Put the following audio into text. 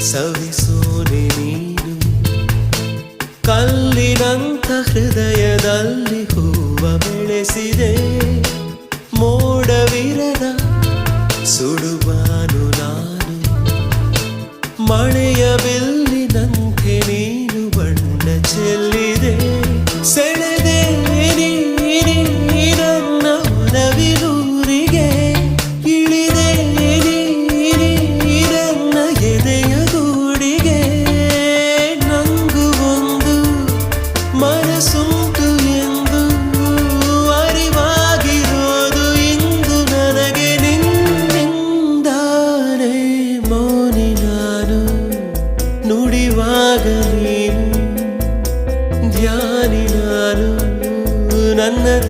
ಸವಿಸೋನೆ ನೀನು. ಕಲ್ಲಿನಂತ ಹೃದಯದಲ್ಲಿ ಹೂವ ಬೆಳೆಸಿದೆ. ಮೋಡವಿರದ ಸುಡುವಾನು ನಾನು. ಮಳೆಯ ಬಿಲ್ಲಿನಂತೆ ನೀನು ಬಣ್ಣ ಚೆಲ್ಲಿ 的你。